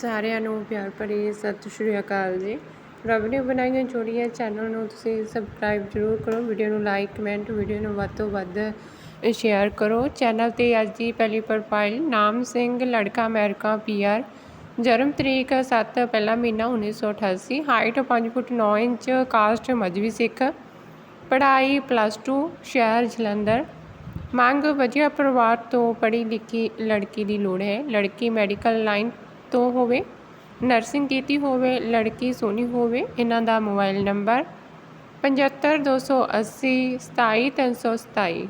ਸਾਰਿਆਂ ਨੂੰ ਪਿਆਰ ਭਰੀ ਸਤਿ ਸ਼੍ਰੀ ਅਕਾਲ ਜੀ। ਰੱਬ ਨੇ ਬਣਾਈਆਂ ਜੋੜੀਆਂ ਚੈਨਲ ਨੂੰ ਤੁਸੀਂ ਸਬਸਕ੍ਰਾਈਬ ਜ਼ਰੂਰ ਕਰੋ, ਵੀਡੀਓ ਨੂੰ ਲਾਈਕ ਕਮੈਂਟ ਵੀਡੀਓ ਨੂੰ ਵੱਧ ਤੋਂ ਵੱਧ ਸ਼ੇਅਰ ਕਰੋ। ਚੈਨਲ ਤੇ ਅੱਜ ਦੀ ਪਹਿਲੀ ਪ੍ਰੋਫਾਈਲ ਨਾਮ ਸਿੰਘ, ਲੜਕਾ ਅਮਰੀਕਾ ਪੀਆਰ ਜਨਮ ਤਰੀਕ 7 ਪਹਿਲਾ ਮਹੀਨਾ 1988 height 5 foot 9 inch caste Mazhabi Sikh, ਪੜ੍ਹਾਈ ਪਲੱਸ 2 ਸ਼ਹਿਰ ਜਲੰਧਰ। ਮੰਗ, ਵਧੀਆ ਪਰਿਵਾਰ ਤੋਂ ਪੜ੍ਹੀ ਲਿਖੀ ਲੜਕੀ ਦੀ ਲੋੜ ਹੈ। ਲੜਕੀ ਮੈਡੀਕਲ ਲਾਈਨ ਤੋਂ ਹੋਵੇ ਨਰਸਿੰਗ ਕੀਤੀ ਹੋਵੇ, ਲੜਕੀ ਸੋਹਣੀ ਹੋਵੇ, ਇਹਨਾਂ ਦਾ ਮੋਬਾਈਲ ਨੰਬਰ 75280 27327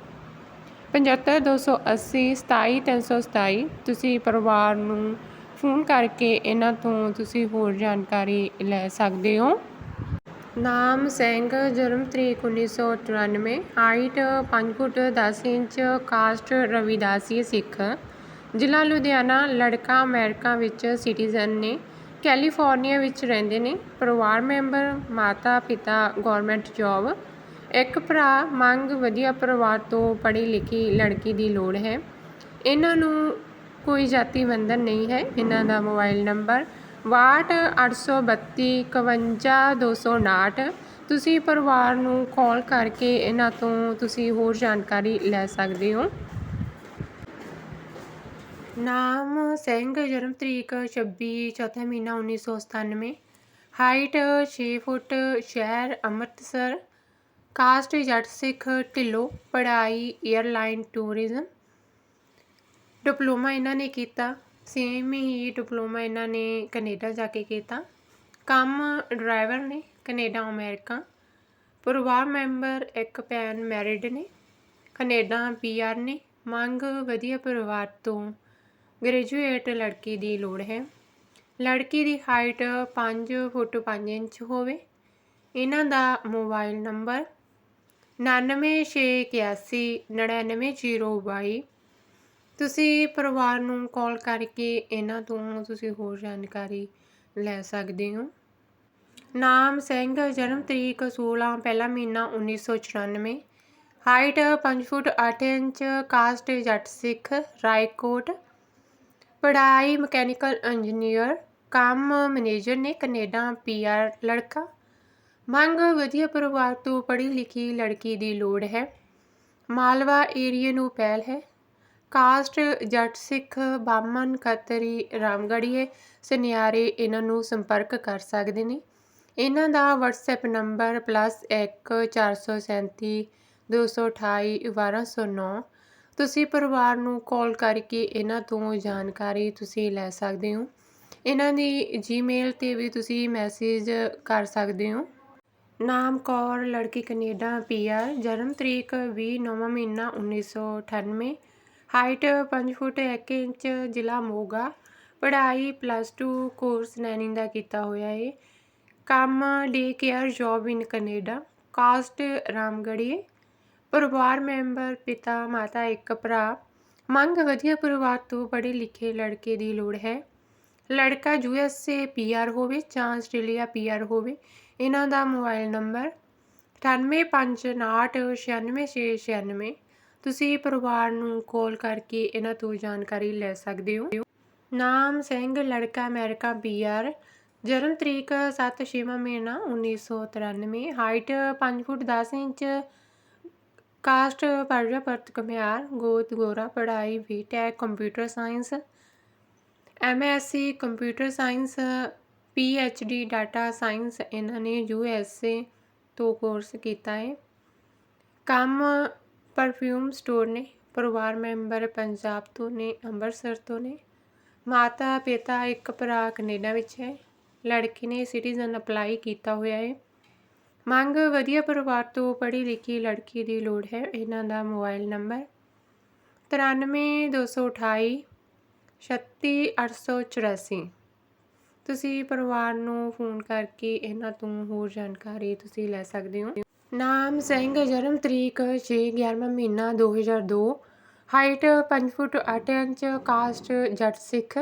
75280 27327 ਤੁਸੀਂ ਪਰਿਵਾਰ ਨੂੰ ਫੋਨ ਕਰਕੇ ਇਹਨਾਂ ਤੋਂ ਤੁਸੀਂ ਹੋਰ ਜਾਣਕਾਰੀ ਲੈ ਸਕਦੇ ਹੋ। ਨਾਮ ਸਿੰਘ, ਜਨਮ ਤਰੀਕ 1994 height 5 foot 10 inch caste Ravidasi ਸਿੱਖ। ਜ਼ਿਲ੍ਹਾ ਲੁਧਿਆਣਾ, ਲੜਕਾ ਅਮਰੀਕਾ ਵਿੱਚ ਸਿਟੀਜ਼ਨ ਨੇ ਕੈਲੀਫੋਰਨੀਆ ਵਿੱਚ ਰਹਿੰਦੇ ਨੇ। ਪਰਿਵਾਰ ਮੈਂਬਰ, ਮਾਤਾ, ਪਿਤਾ, ਗੌਰਮੈਂਟ ਜੋਬ। ਇੱਕ ਭਰਾ, ਮੰਗ ਵਧੀਆ ਪਰਿਵਾਰ ਤੋਂ ਪੜ੍ਹੀ ਲਿਖੀ ਲੜਕੀ ਦੀ ਲੋੜ ਹੈ। ਇਹਨਾਂ ਨੂੰ ਕੋਈ ਜਾਤੀ ਬੰਧਨ ਨਹੀਂ ਹੈ। ਇਹਨਾਂ ਦਾ ਮੋਬਾਈਲ ਨੰਬਰ 62 832 51259 ਤੁਸੀਂ ਪਰਿਵਾਰ ਨੂੰ ਕਾਲ ਕਰਕੇ ਇਹਨਾਂ ਤੋਂ ਤੁਸੀਂ ਹੋਰ ਜਾਣਕਾਰੀ ਲੈ ਸਕਦੇ ਹੋ। ਨਾਮ ਸਿੰਘ, ਜਨਮ ਤਰੀਕ 26 ਚੌਥਾ ਮਹੀਨਾ 1997 ਹਾਈਟ 6 ਫੁੱਟ, ਸ਼ਹਿਰ ਅੰਮ੍ਰਿਤਸਰ। ਕਾਸਟ ਜੱਟ ਸਿੱਖ ਢਿੱਲੋਂ, ਪੜ੍ਹਾਈ 에ਅਰਲਾਈਨ ਟੂਰਿਜ਼ਮ। ਡਿਪਲੋਮਾ ਇਹਨਾਂ ਨੇ ਕੀਤਾ। ਸੇਮ ਹੀ ਡਿਪਲੋਮਾ ਇਹਨਾਂ ਨੇ ਕੈਨੇਡਾ ਜਾ ਕੇ ਕੀਤਾ। ਕੰਮ ਡਰਾਈਵਰ ਨੇ, ਕੈਨੇਡਾ, ਅਮਰੀਕਾ। ਪਰਿਵਾਰ ਮੈਂਬਰ ਇੱਕ ਭੈਣ ਮੈਰਿਡ ਨੇ, ਕੈਨੇਡਾ ਪੀਆਰ ਨੇ। ਮੰਗ ਵਧੀਆ ਪਰਿਵਾਰ ਤੋਂ ਗ੍ਰੈਜੂਏਟ ਲੜਕੀ ਦੀ ਲੋੜ ਹੈ। ਲੜਕੀ ਦੀ ਹਾਈਟ 5 ਫੁੱਟ 5 ਇੰਚ ਹੋਵੇ। ਇਹਨਾਂ ਦਾ ਮੋਬਾਈਲ ਨੰਬਰ 9681 99022 ਤੁਸੀਂ ਪਰਿਵਾਰ ਨੂੰ ਕਾਲ ਕਰਕੇ ਇਹਨਾਂ ਤੋਂ ਤੁਸੀਂ ਹੋਰ ਜਾਣਕਾਰੀ ਲੈ ਸਕਦੇ ਹੋ। ਨਾਮ ਸਿੰਘ, ਜਨਮ ਤਰੀਕ 16 ਪਹਿਲਾ ਮਹੀਨਾ 1994 ਹਾਈਟ 5 ਫੁੱਟ 8 ਇੰਚ ਕਾਸਟ ਜੱਟ ਸਿੱਖ, ਰਾਏਕੋਟ ਪੜ੍ਹਾਈ ਮਕੈਨੀਕਲ ਇੰਜੀਨੀਅਰ, ਕੰਮ ਮੈਨੇਜਰ ਨੇ ਕੈਨੇਡਾ ਪੀਆਰ ਲੜਕਾ। ਮੰਗ, ਵਧੀਆ ਪਰਿਵਾਰ ਤੋਂ ਪੜ੍ਹੀ ਲਿਖੀ ਲੜਕੀ ਦੀ ਲੋੜ ਹੈ। ਮਾਲਵਾ ਏਰੀਆ ਨੂੰ ਪਹਿਲ ਹੈ। ਕਾਸਟ, ਜੱਟ ਸਿੱਖ ਬਾਮਨ ਕਤਰੀ ਰਾਮਗੜੀਏ ਸੁਨਿਆਰੇ ਇਹਨਾਂ ਨੂੰ ਸੰਪਰਕ ਕਰ ਸਕਦੇ ਨੇ। ਇਹਨਾਂ ਦਾ WhatsApp ਨੰਬਰ +1 437 228 1209 ਤੁਸੀਂ ਪਰਿਵਾਰ ਨੂੰ ਕਾਲ ਕਰਕੇ ਇਹਨਾਂ ਤੋਂ ਜਾਣਕਾਰੀ ਤੁਸੀਂ ਲੈ ਸਕਦੇ ਹੋ। ਇਹਨਾਂ ਦੀ ਜੀਮੇਲ ਤੇ ਵੀ ਤੁਸੀਂ ਮੈਸੇਜ ਕਰ ਸਕਦੇ ਹੋ। ਨਾਮ ਕੌਰ, ਲੜਕੀ ਕੈਨੇਡਾ ਪੀਆਰ ਜਨਮ ਤਰੀਕ 20 ਨਵਾਂ ਮਹੀਨਾ 1998 ਹਾਈਟ 5 ਫੁੱਟ 1 ਇੰਚ, ਜ਼ਿਲ੍ਹਾ ਮੋਗਾ। ਪੜ੍ਹਾਈ ਪਲੱਸ 2 ਕੋਰਸ ਨੈਨਿੰਗ ਦਾ ਕੀਤਾ ਹੋਇਆ ਹੈ ਕੰਮ day care job in Canada caste ਰਾਮਗੜੀਏ ਪਰਿਵਾਰ ਮੈਂਬਰ, ਪਿਤਾ, ਮਾਤਾ, ਇੱਕ ਭਰਾ। ਮੰਗ ਵਧੀਆ ਪਰਿਵਾਰ ਤੋਂ ਪੜ੍ਹੇ ਲਿਖੇ ਲੜਕੇ ਦੀ ਲੋੜ ਹੈ। ਲੜਕਾ ਯੂਐਸਏ ਪੀਆਰ ਹੋਵੇ ਜਾਂ ਆਸਟ੍ਰੇਲੀਆ ਪੀਆਰ ਹੋਵੇ, ਇਹਨਾਂ ਦਾ ਮੋਬਾਈਲ ਨੰਬਰ 9859969696 ਤੁਸੀਂ ਪਰਿਵਾਰ ਨੂੰ ਕਾਲ ਕਰਕੇ ਇਹਨਾਂ ਤੋਂ ਜਾਣਕਾਰੀ ਲੈ ਸਕਦੇ ਹੋ। ਨਾਮ ਸਿੰਘ, ਲੜਕਾ ਅਮਰੀਕਾ ਪੀਆਰ ਜਨਮ ਤਰੀਕ 7 ਛੇਵਾਂ ਮਹੀਨਾ 1993 ਹਾਈਟ 5 ਫੁੱਟ 10 ਇੰਚ ਕਾਸਟ ਪਰਜਾ ਪਰਤ ਕਮਿਆਰ ਗੋਤ, ਗੋਰਾ, ਪੜ੍ਹਾਈ, B Tech, computer science. C computer science P H D data science, ਇਹਨਾਂ ਨੇ ਯੂ ਐੱਸ ਏ ਤੋਂ ਕੋਰਸ ਕੀਤਾ ਹੈ ਕੰਮ ਪਰਫਿਊਮ ਸਟੋਰ ਨੇ, ਪਰਿਵਾਰ ਮੈਂਬਰ ਪੰਜਾਬ ਤੋਂ ਨੇ, ਅੰਮ੍ਰਿਤਸਰ ਤੋਂ ਨੇ। ਮਾਤਾ ਪਿਤਾ ਇੱਕ ਭਰਾ ਕੈਨੇਡਾ ਵਿੱਚ ਹੈ। ਲੜਕੀ ਨੇ ਸਿਟੀਜ਼ਨ ਅਪਲਾਈ ਕੀਤਾ ਹੋਇਆ ਹੈ ਮੰਗ ਵਧੀਆ ਪਰਿਵਾਰ ਤੋਂ ਪੜ੍ਹੀ ਲਿਖੀ ਲੜਕੀ ਦੀ ਲੋੜ ਹੈ। ਇਹਨਾਂ ਦਾ ਮੋਬਾਈਲ ਨੰਬਰ 93228 36884 ਤੁਸੀਂ ਪਰਿਵਾਰ ਨੂੰ ਫੋਨ ਕਰਕੇ ਇਹਨਾਂ ਤੋਂ ਹੋਰ ਜਾਣਕਾਰੀ ਤੁਸੀਂ ਲੈ ਸਕਦੇ ਹੋ। ਨਾਮ ਸਿੰਘ, ਜਨਮ ਤਰੀਕ 6 11ਵਾਂ ਮਹੀਨਾ 2002 ਹਾਈਟ 5 ਫੁੱਟ 8 ਇੰਚ, ਕਾਸਟ ਜੱਟ ਸਿੱਖ।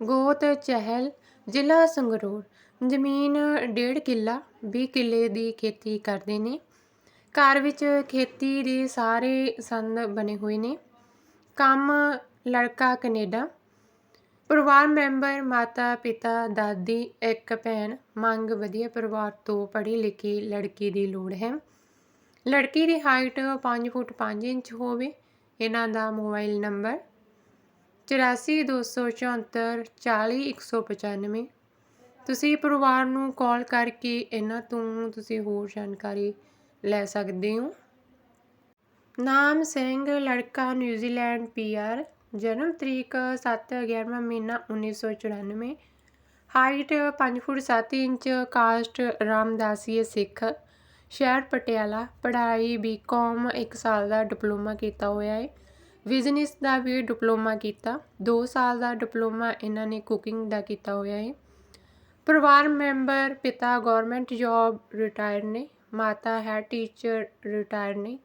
ਗੋਤ ਚਹਿਲ, ਜ਼ਿਲ੍ਹਾ ਸੰਗਰੂਰ। ਜ਼ਮੀਨ ਡੇਢ ਕਿੱਲਾ 20 ਕਿੱਲੇ ਦੀ ਖੇਤੀ ਕਰਦੇ ਨੇ। ਘਰ ਵਿੱਚ ਖੇਤੀ ਦੇ ਸਾਰੇ ਸੰਦ ਬਣੇ ਹੋਏ ਨੇ। ਕੰਮ ਲੜਕਾ ਕੈਨੇਡਾ। ਪਰਿਵਾਰ ਮੈਂਬਰ, ਮਾਤਾ, ਪਿਤਾ, ਦਾਦੀ, ਇੱਕ ਭੈਣ, ਮੰਗ ਵਧੀਆ ਪਰਿਵਾਰ ਤੋਂ ਪੜ੍ਹੀ ਲਿਖੀ ਲੜਕੀ ਦੀ ਲੋੜ ਹੈ। ਲੜਕੀ ਦੀ ਹਾਈਟ 5 ਫੁੱਟ 5 ਇੰਚ ਹੋਵੇ, ਇਹਨਾਂ ਦਾ ਮੋਬਾਈਲ ਨੰਬਰ 8424 40195 ਤੁਸੀਂ ਪਰਿਵਾਰ ਨੂੰ ਕਾਲ ਕਰਕੇ ਇਹਨਾਂ ਤੋਂ ਤੁਸੀਂ ਹੋਰ ਜਾਣਕਾਰੀ ਲੈ ਸਕਦੇ ਹੋ। ਨਾਮ ਸਿੰਘ, ਲੜਕਾ ਨਿਊਜ਼ੀਲੈਂਡ ਪੀਆਰ ਜਨਮ ਤਰੀਕ 7 11ਵਾਂ ਮਹੀਨਾ 1994 ਹਾਈਟ 5 ਫੁੱਟ 7 ਇੰਚ, ਕਾਸਟ ਰਾਮਦਾਸੀਏ ਸਿੱਖ। ਸ਼ਹਿਰ ਪਟਿਆਲਾ, ਪੜ੍ਹਾਈ ਬੀਕਾਮ 1 ਸਾਲ ਦਾ ਡਿਪਲੋਮਾ ਕੀਤਾ ਹੋਇਆ ਹੈ। ਬਿਜ਼ਨਸ ਦਾ ਵੀ ਡਿਪਲੋਮਾ ਕੀਤਾ। 2 ਸਾਲ ਦਾ ਡਿਪਲੋਮਾ ਇਹਨਾਂ ਨੇ ਕੁਕਿੰਗ ਦਾ ਕੀਤਾ ਹੋਇਆ ਹੈ। ਪਰਿਵਾਰ ਮੈਂਬਰ, ਪਿਤਾ ਗੌਰਮੈਂਟ ਜੋਬ ਰਿਟਾਇਰ ਨੇ, ਮਾਤਾ ਹੈ ਟੀਚਰ ਰਿਟਾਇਰ ਨੇ।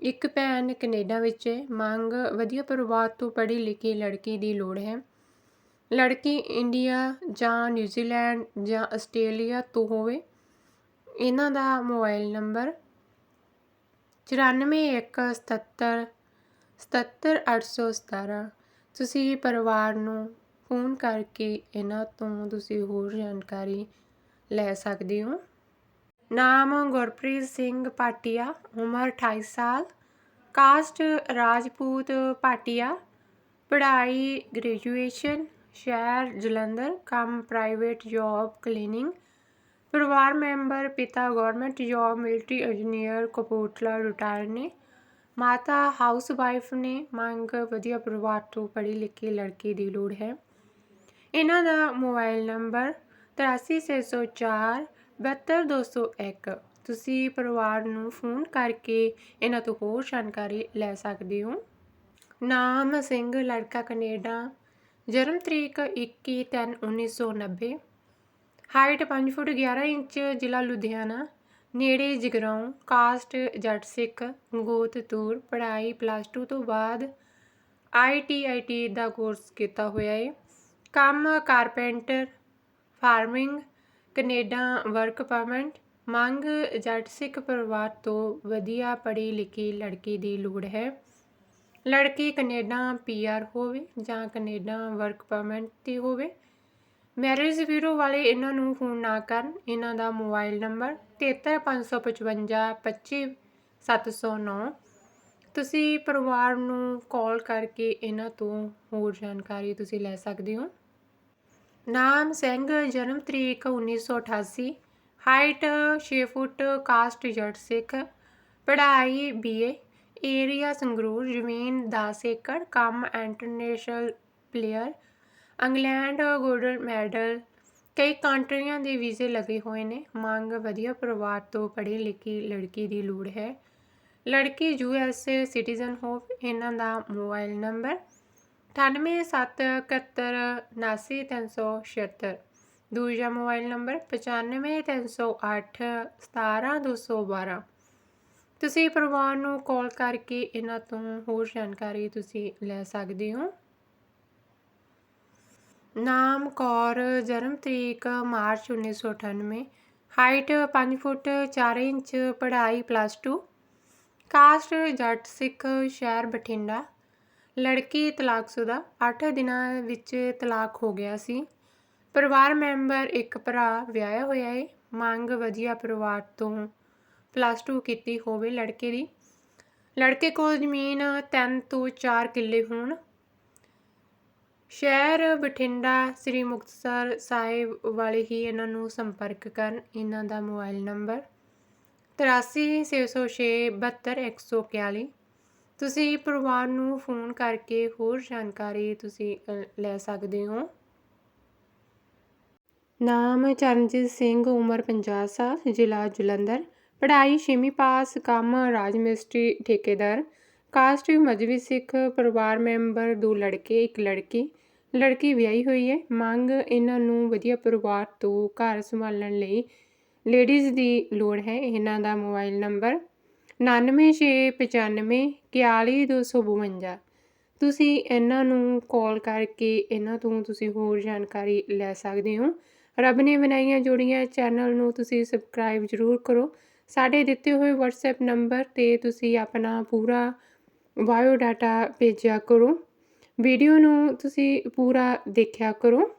ਇੱਕ ਭੈਣ ਕੈਨੇਡਾ ਵਿੱਚ ਹੈ। ਮੰਗ, ਵਧੀਆ ਪਰਿਵਾਰ ਤੋਂ ਪੜ੍ਹੀ ਲਿਖੀ ਲੜਕੀ ਦੀ ਲੋੜ ਹੈ। ਲੜਕੀ ਇੰਡੀਆ ਜਾਂ ਨਿਊਜ਼ੀਲੈਂਡ ਜਾਂ ਆਸਟ੍ਰੇਲੀਆ ਤੋਂ ਹੋਵੇ। ਇਹਨਾਂ ਦਾ ਮੋਬਾਈਲ ਨੰਬਰ 9417 77817 ਤੁਸੀਂ ਪਰਿਵਾਰ ਨੂੰ ਫੋਨ ਕਰਕੇ ਇਹਨਾਂ ਤੋਂ ਤੁਸੀਂ ਹੋਰ ਜਾਣਕਾਰੀ ਲੈ ਸਕਦੇ ਹੋ। ਨਾਮ ਗੁਰਪ੍ਰੀਤ ਸਿੰਘ ਪਾਟਿਆ, ਉਮਰ 28 ਸਾਲ। ਕਾਸਟ ਰਾਜਪੂਤ ਪਾਟਿਆ। ਪੜ੍ਹਾਈ ਗ੍ਰੈਜੂਏਸ਼ਨ, ਸ਼ਹਿਰ ਜਲੰਧਰ। ਕੰਮ ਪ੍ਰਾਈਵੇਟ ਜੌਬ ਕਲੀਨਿੰਗ। ਪਰਿਵਾਰ ਮੈਂਬਰ, ਪਿਤਾ government job, military engineer, Kapurthala retire ਨੇ। ਮਾਤਾ ਹਾਊਸ ਵਾਈਫ ਨੇ। ਮੰਗ ਵਧੀਆ ਪਰਿਵਾਰ ਤੋਂ ਪੜ੍ਹੀ ਲਿਖੀ ਲੜਕੀ ਦੀ ਲੋੜ ਹੈ। ਇਹਨਾਂ ਦਾ ਮੋਬਾਈਲ ਨੰਬਰ 83604 72201 ਤੁਸੀਂ ਪਰਿਵਾਰ ਨੂੰ ਫੋਨ ਕਰਕੇ ਇਹਨਾਂ ਤੋਂ ਹੋਰ ਜਾਣਕਾਰੀ ਲੈ ਸਕਦੇ ਹੋ। ਨਾਮ ਸਿੰਘ, ਲੜਕਾ ਕੈਨੇਡਾ, ਜਨਮ ਤਰੀਕ 21/3/1990 ਹਾਈਟ 5 ਫੁੱਟ 11 ਇੰਚ, ਜ਼ਿਲ੍ਹਾ ਲੁਧਿਆਣਾ। ਨੇੜੇ ਜਗਰਾਉਂ, ਕਾਸਟ, ਜੱਟ ਸਿੱਖ, ਗੋਤ ਤੂਰ, ਪੜ੍ਹਾਈ ਪਲੱਸ 2 ਤੋਂ ਬਾਅਦ ਆਈਟੀਆਈਟੀ ਦਾ ਕੋਰਸ ਕੀਤਾ ਹੋਇਆ ਹੈ ਕੰਮ, carpenter, farming, Canada, work permit, ਮੰਗ, ਜੱਟ ਸਿੱਖ ਪਰਿਵਾਰ ਤੋਂ ਵਧੀਆ ਪੜ੍ਹੀ ਲਿਖੀ ਲੜਕੀ ਦੀ ਲੋੜ ਹੈ। ਲੜਕੀ ਕੈਨੇਡਾ ਪੀਆਰ ਹੋਵੇ ਜਾਂ ਕੈਨੇਡਾ ਵਰਕ ਪਰਮਿਟ ਤੇ ਹੋਵੇ। ਮੈਰਿਜ ਬਿਊਰੋ ਵਾਲੇ ਇਹਨਾਂ ਨੂੰ ਫੋਨ ਨਾ ਕਰਨ। ਇਹਨਾਂ ਦਾ ਮੋਬਾਈਲ ਨੰਬਰ 7355525709 ਤੁਸੀਂ ਪਰਿਵਾਰ ਨੂੰ ਕਾਲ ਕਰਕੇ ਇਹਨਾਂ ਤੋਂ ਹੋਰ ਜਾਣਕਾਰੀ ਤੁਸੀਂ ਲੈ ਸਕਦੇ ਹੋ। ਨਾਮ ਸਿੰਘ, ਜਨਮ ਤਰੀਕ 1988 ਹਾਈਟ 6 ਫੁੱਟ ਕਾਸਟ ਜੱਟ ਸਿੱਖ, ਪੜ੍ਹਾਈ ਬੀਏ ਏਰੀਆ ਸੰਗਰੂਰ, ਜ਼ਮੀਨ 10 ਏਕੜ, ਕੰਮ international player England gold medal ਕਈ ਕੰਟਰੀਆਂ ਦੇ ਵੀਜ਼ੇ ਲੱਗੇ ਹੋਏ ਨੇ, ਮੰਗ ਵਧੀਆ ਪਰਿਵਾਰ ਤੋਂ ਪੜ੍ਹੀ ਲਿਖੀ ਲੜਕੀ ਦੀ ਲੋੜ ਹੈ। ਲੜਕੀ ਯੂ ਐਸ ਸਿਟੀਜ਼ਨ ਹੋਵੇ, ਇਹਨਾਂ ਦਾ ਮੋਬਾਈਲ ਨੰਬਰ 9871799376 ਦੂਜਾ ਮੋਬਾਈਲ ਨੰਬਰ 953081 17212 ਤੁਸੀਂ ਪਰਿਵਾਰ ਨੂੰ ਕਾਲ ਕਰਕੇ ਇਹਨਾਂ ਤੋਂ ਹੋਰ ਜਾਣਕਾਰੀ ਤੁਸੀਂ ਲੈ ਸਕਦੇ ਹੋ। ਨਾਮ, ਕੌਰ, ਜਨਮ ਤਰੀਕ, ਮਾਰਚ 1998 ਹਾਈਟ 5 ਫੁੱਟ 4 ਇੰਚ, ਪੜ੍ਹਾਈ ਪਲੱਸ 2 ਕਾਸਟ, ਜੱਟ ਸਿੱਖ, ਸ਼ਹਿਰ ਬਠਿੰਡਾ। ਲੜਕੀ ਤਲਾਕਸ਼ੁਦਾ ਅੱਠ ਦਿਨਾਂ ਵਿੱਚ ਤਲਾਕ ਹੋ ਗਿਆ ਸੀ। ਪਰਿਵਾਰ ਮੈਂਬਰ ਇੱਕ ਭਰਾ ਵਿਆਹਿਆ ਹੋਇਆ ਏ। ਮੰਗ ਵਧੀਆ ਪਰਿਵਾਰ ਤੋਂ ਪਲੱਸ 2 ਕੀਤੀ ਹੋਵੇ ਲੜਕੇ ਦੀ। ਲੜਕੇ ਕੋਲ ਜ਼ਮੀਨ 3 ਤੋਂ 4 ਕਿੱਲੇ ਹੋਣ। ਸ਼ਹਿਰ ਬਠਿੰਡਾ ਸ੍ਰੀ ਮੁਕਤਸਰ ਸਾਹਿਬ ਵਾਲੇ ਹੀ ਇਹਨਾਂ ਨੂੰ ਸੰਪਰਕ ਕਰਨ ਇਹਨਾਂ ਦਾ ਮੋਬਾਈਲ ਨੰਬਰ 8360672141 ਤੁਸੀਂ ਪਰਿਵਾਰ ਨੂੰ ਫੋਨ ਕਰਕੇ ਹੋਰ ਜਾਣਕਾਰੀ ਤੁਸੀਂ ਲੈ ਸਕਦੇ ਹੋ। ਨਾਮ ਚਰਨਜੀਤ ਸਿੰਘ, ਉਮਰ 50 ਸਾਲ, ਜ਼ਿਲ੍ਹਾ ਜਲੰਧਰ। ਪੜ੍ਹਾਈ ਛੇਵੀਂ ਪਾਸ, ਕੰਮ ਰਾਜ ਮਿਸਟਰੀ ਠੇਕੇਦਾਰ। ਕਾਸਟ ਮਜਬੀ ਸਿੱਖ ਪਰਿਵਾਰ ਮੈਂਬਰ, ਦੋ ਲੜਕੇ, ਇੱਕ ਲੜਕੀ। ਲੜਕੀ ਵਿਆਹੀ ਹੋਈ ਹੈ। ਮੰਗ ਇਹਨਾਂ ਨੂੰ ਵਧੀਆ ਪਰਿਵਾਰ ਤੋਂ ਘਰ ਸੰਭਾਲਣ ਲਈ ਲੇਡੀਜ਼ ਦੀ ਲੋੜ ਹੈ। ਇਹਨਾਂ ਦਾ ਮੋਬਾਈਲ ਨੰਬਰ 9695 41252 ਤੁਸੀਂ ਇਹਨਾਂ ਨੂੰ ਕਾਲ ਕਰਕੇ, ਇਹਨਾਂ ਤੋਂ ਤੁਸੀਂ ਹੋਰ ਜਾਣਕਾਰੀ ਲੈ ਸਕਦੇ ਹੋ। ਰੱਬ ਨੇ ਬਣਾਈਆਂ ਜੋੜੀਆਂ ਚੈਨਲ ਨੂੰ ਤੁਸੀਂ ਸਬਸਕ੍ਰਾਈਬ ਜ਼ਰੂਰ ਕਰੋ। ਸਾਡੇ ਦਿੱਤੇ ਹੋਏ WhatsApp ਨੰਬਰ ਤੇ ਤੁਸੀਂ ਆਪਣਾ ਪੂਰਾ ਬਾਇਓ ਡਾਟਾ ਭੇਜਿਆ ਕਰੋ। ਵੀਡੀਓ ਨੂੰ ਤੁਸੀਂ ਪੂਰਾ ਦੇਖਿਆ ਕਰੋ।